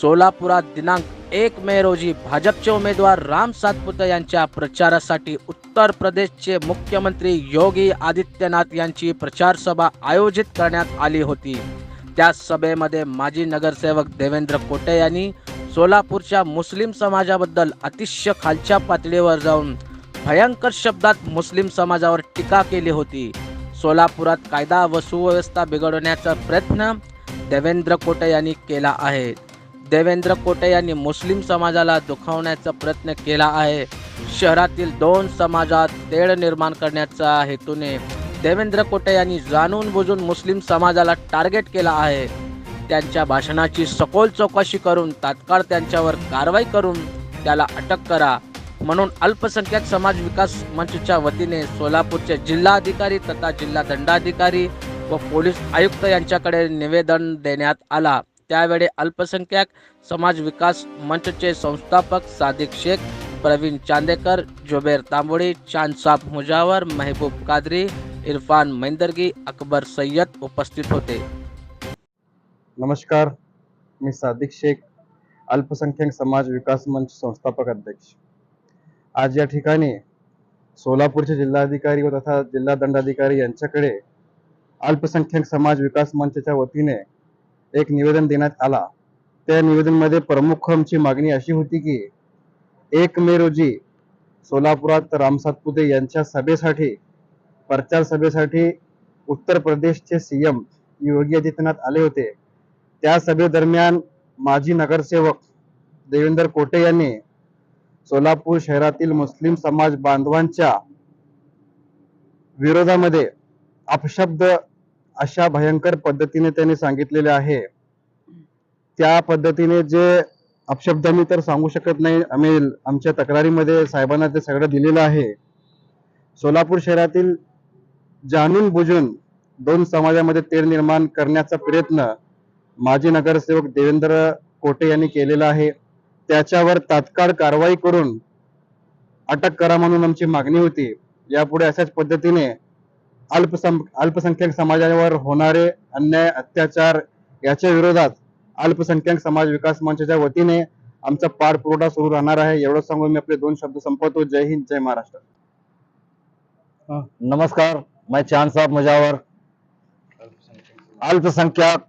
सोलापुरात दिनांक एक मे रोजी भाजपचे उमेदवार राम सातपुते यांच्या प्रचारासाठी उत्तर प्रदेशचे मुख्यमंत्री योगी आदित्यनाथ यांची प्रचारसभा आयोजित करण्यात आली होती. त्या सभेमध्ये माजी नगरसेवक देवेंद्र कोटे यांनी सोलापूरच्या मुस्लिम समाजाबद्दल अतिशय खालच्या पातळीवर जाऊन भयंकर शब्दात मुस्लिम समाजावर टीका केली होती. सोलापुरात कायदा व सुव्यवस्था बिघडवण्याचा प्रयत्न देवेंद्र कोटे यांनी केला आहे. देवेंद्र कोटे यांनी मुस्लिम समाजाला दुखावण्याचा प्रयत्न केला आहे. शहरातील दोन समाजात तेढ निर्माण करण्याच्या हेतूने देवेंद्र कोटे यांनी जाणून बुजून मुस्लिम समाजाला टार्गेट केला आहे. त्यांच्या भाषणाची सखोल चौकशी करून तात्काळ त्यांच्यावर कारवाई करून त्याला अटक करा. म्हणून अल्पसंख्याक समाज विकास मंचच्या वतीने सोलापूरचे जिल्हाधिकारी तथा जिल्हा दंडाधिकारी व पोलीस आयुक्त यांच्याकडे निवेदन देण्यात आला. त्यावेळी अल्पसंख्याक समाज विकास मंचचे संस्थापक सादिक शेख प्रवीण चांदेकर जुबेर तांबोळी चांदसाब मुजावर महबूब कादरी इरफान मैंदर्गी अकबर सय्यद उपस्थित होते. नमस्कार मी सादिक शेख अल्पसंख्याक समाज विकास मंच संस्थापक अध्यक्ष. आज या ठिकाणी सोलापूरचे जिल्हाधिकारी व तथा जिल्हा दंडाधिकारी यांच्याकडे अल्पसंख्याक समाज विकास मंचच्या वतीने एक निवेदन देण्यात आला. त्या निवेदनमध्ये प्रमुख आमची मागणी अशी होती की एक मे रोजी सोलापुरात रामसातपुते यांच्या सभेसाठी प्रचार सभेसाठी उत्तर प्रदेशचे सीएम योगी आदित्यनाथ आले होते. त्या सभेदरम्यान माजी नगरसेवक देवेंद्र कोटे यांनी सोलापूर शहरातील मुस्लिम समाज बांधवांच्या विरोधामध्ये अपशब्द अशा भयंकर पद्धतीने त्यांनी सांगितलेले आहे. त्या पद्धतीने जे अपशब्द मी तर सांगू शकत नाही आम्ही आमच्या तक्रारीमध्ये साहेबांना ते सगळं दिलेलं आहे. सोलापूर शहरातील जाणून बुजून दोन समाजामध्ये तेढ निर्माण करण्याचा प्रयत्न माजी नगरसेवक देवेंद्र कोटे यांनी केलेला आहे. त्याच्यावर तात्काळ कारवाई करून अटक करा म्हणून आमची मागणी होती. यापुढे अशाच पद्धतीने अल्पसं अल्पसंख्याक समाजावर होणारे अन्याय अत्याचार याच्या विरोधात अल्पसंख्याक समाज विकास मंचच्या वतीने आमचा पाठपुरवठा सुरू राहणार आहे. एवढं सांगून मी आपले दोन शब्द संपवतो. जय हिंद जय महाराष्ट्र. नमस्कार. मैं चांद साहब मुजावर. अल्पसंख्यक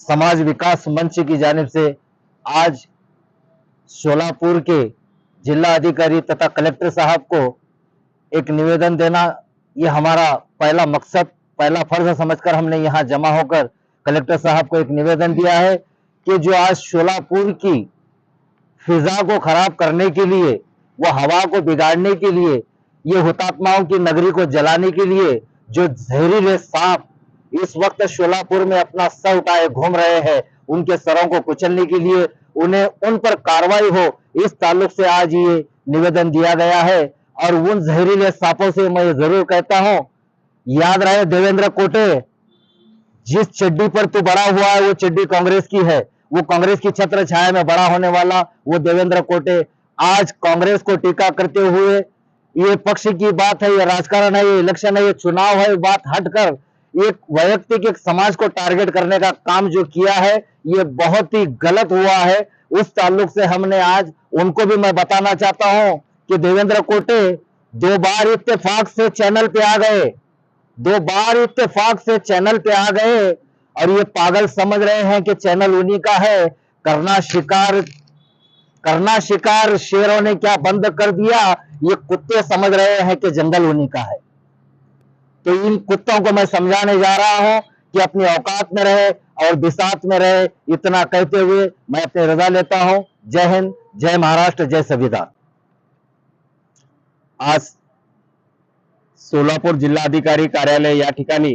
समाज विकास मंच की जानिब से आज शोलापुर के जिला अधिकारी तथा कलेक्टर साहब को एक निवेदन देना ये हमारा पहला मकसद, पहला फ़र्ज़ समझकर हमने यहाँ जमा होकर कलेक्टर साहब को एक निवेदन दिया है कि जो आज शोलापुर की फिजा को खराब करने के लिए, वो हवा को बिगाड़ने के लिए, ये हुतात्माओं की नगरी को जलाने के लिए जो जहरीले सांप इस वक्त शोलापुर में अपना सर उठाए घूम रहे हैं, उनके सरों को कुचलने के लिए, उन्हें उन पर कार्रवाई हो, इस ताल्लुक से आज ये निवेदन दिया गया है। और उन जहरीले सांपों से मैं ज़रूर कहता हूँ, याद रहे देवेंद्र कोटे, जिस चड्डी पर तू बड़ा हुआ है, वो चड्डी कांग्रेस की है, वो कांग्रेस की छत्र छाया में बड़ा होने वाला वो देवेंद्र कोटे। आज कांग्रेस को टीका करते हुए ये पक्ष की बात है, ये राजकारण है, ये इलेक्शन है, ये चुनाव है बात हटकर एक वैयक्तिक, एक समाज को टारगेट करने का काम जो किया है, ये बहुत ही गलत हुआ है। उस ताल्लुक से हमने आज उनको भी मैं बताना चाहता हूँ कि देवेंद्र कोटे दो बार इत्तेफाक से चैनल पे आ गए। दो बार इत्तेफाक से चैनल पे आ गए और ये पागल समझ रहे हैं कि चैनल उन्हीं का है। करना शिकार करना शिकार शेरों ने क्या बंद कर दिया? ये कुत्ते समझ रहे हैं कि जंगल उन्हीं का है। तो इन कुत्तों को मैं समझाने जा रहा हूँ कि अपनी औकात में रहे और बिसात में रहे। इतना कहते हुए मैं अपनी रजा लेता हूँ। जय हिंद, जय महाराष्ट्र, जय संविधान। आज सोलापूर जिल्हाधिकारी कार्यालय या ठिकाणी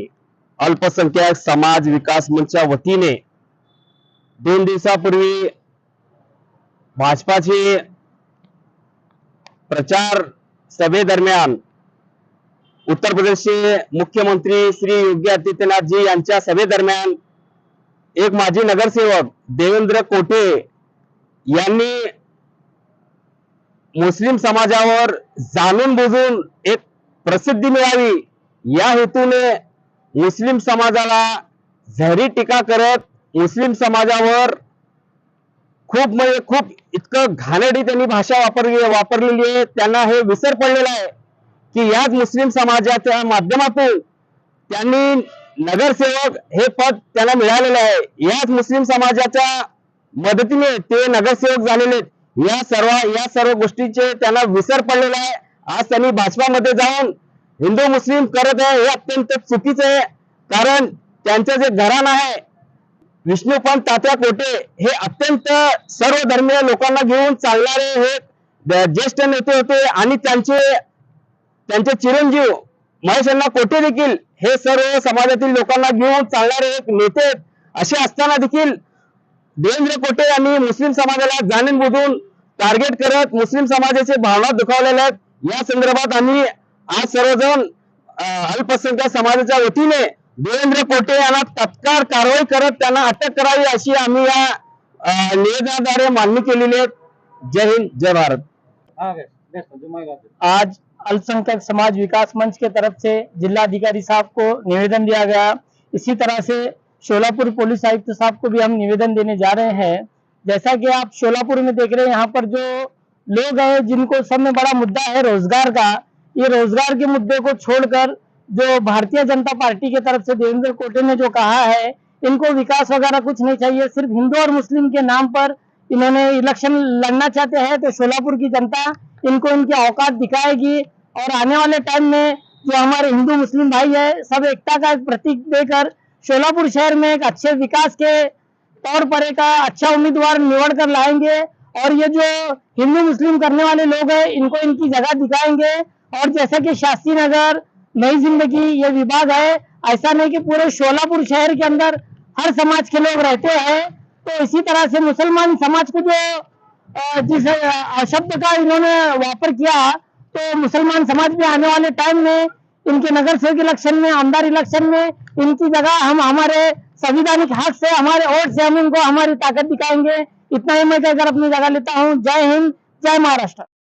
अल्पसंख्याक समाज विकास मंचच्या वतीने दोन दिवसापूर्वी भाजपाचे प्रचार सभेदरम्यान उत्तर प्रदेशचे मुख्यमंत्री श्री योगी आदित्यनाथजी यांच्या सभेदरम्यान एक माजी नगरसेवक देवेंद्र कोटे यांनी मुस्लिम समाजावर जाणून बुजून एक प्रसिद्धी मिळावी या हेतूने मुस्लिम समाजाला झरी टीका करत मुस्लिम समाजावर खूप म्हणजे खूप इतकं घाणेडी त्यांनी भाषा वापरली वापरलेली आहे त्यांना हे विसर पडलेला आहे की याच मुस्लिम समाजाच्या माध्यमातून त्यांनी नगरसेवक हे पद त्यांना मिळालेलं आहे याच मुस्लिम समाजाच्या मदतीने ते नगरसेवक झालेले आहेत. या सर्व या सर्व गोष्टीचे त्यांना विसर पडलेला आहे आज त्यांनी भाजपामध्ये जाऊन हिंदू मुस्लिम करत आहे हे अत्यंत चुकीचं आहे कारण त्यांचं जे घराणं आहे विष्णुपंत तात्या कोटे हे अत्यंत सर्व धर्मीय लोकांना घेऊन चालणारे हे ज्येष्ठ नेते होते आणि त्यांचे त्यांचे चिरंजीव महेश अण्णा कोटे देखील हे सर्व समाजातील लोकांना घेऊन चालणारे एक नेते आहेत. असे असताना देखील देवेंद्र कोटे यांनी मुस्लिम समाजाला जाणीव बुजून टार्गेट करत मुस्लिम समाजाचे भावना दुखावलेल्या आहेत. या संदर्भात आम्ही आज सर्वजण अल्पसंख्याक समाजाच्या वतीने देवेंद्र कोटे यांना तत्काळ कारवाई करत त्यांना अटक करावी अशी आम्ही या निवेदनाद्वारे मागणी केलेली आहे जय हिंद जय भारत. आज अल्पसंख्यक समाज विकास मंच के तरफ से जिलाधिकारी साहब को निवेदन दिया गया। इसी तरह से शोलापुर पुलिस आयुक्त साहब को भी हम निवेदन देने जा रहे हैं। जैसा कि आप शोलापुर में देख रहे हैं, यहाँ पर जो लोग हैं, जिनको सब में बड़ा मुद्दा है रोज़गार का, ये रोज़गार के मुद्दे को छोड़कर जो भारतीय जनता पार्टी की तरफ़ से देवेंद्र कोटे ने जो कहा है, इनको विकास वगैरह कुछ नहीं चाहिए, सिर्फ़ हिंदू और मुस्लिम के नाम पर इन्होंने इलेक्शन लड़ना चाहते हैं तो शोलापुर की जनता इनको इनकी औकात दिखाएगी। और आने वाले टाइम में जो हमारे हिंदू मुस्लिम भाई है, सब एकता का एक प्रतीक देकर शोलापुर शहर में एक अच्छे विकास के तौर पर एक अच्छा उम्मीदवार निवड़ कर लाएँगे और ये जो हिंदू मुस्लिम करने वाले लोग हैं, इनको इनकी जगह दिखाएँगे। और जैसा कि शास्त्री नगर, नई ज़िंदगी, ये विभाग है, ऐसा नहीं कि पूरे शोलापुर शहर के अंदर हर समाज के लोग रहते हैं। तो इसी तरह से मुसलमान समाज को जो जिस शब्द का इन्होंने वापर किया तो मुसलमान समाज में आने वाले टाइम में, इनके नगर सेवक इलेक्शन में, आमदार इलेक्शन में इनकी जगह हम हमारे संविधानिक हक से हमारे वोट से हम इनको हमारी ताकत दिखाएंगे। इतना ही मैं कहकर अपनी जगह लेता हूँ। जय हिंद जय महाराष्ट्र।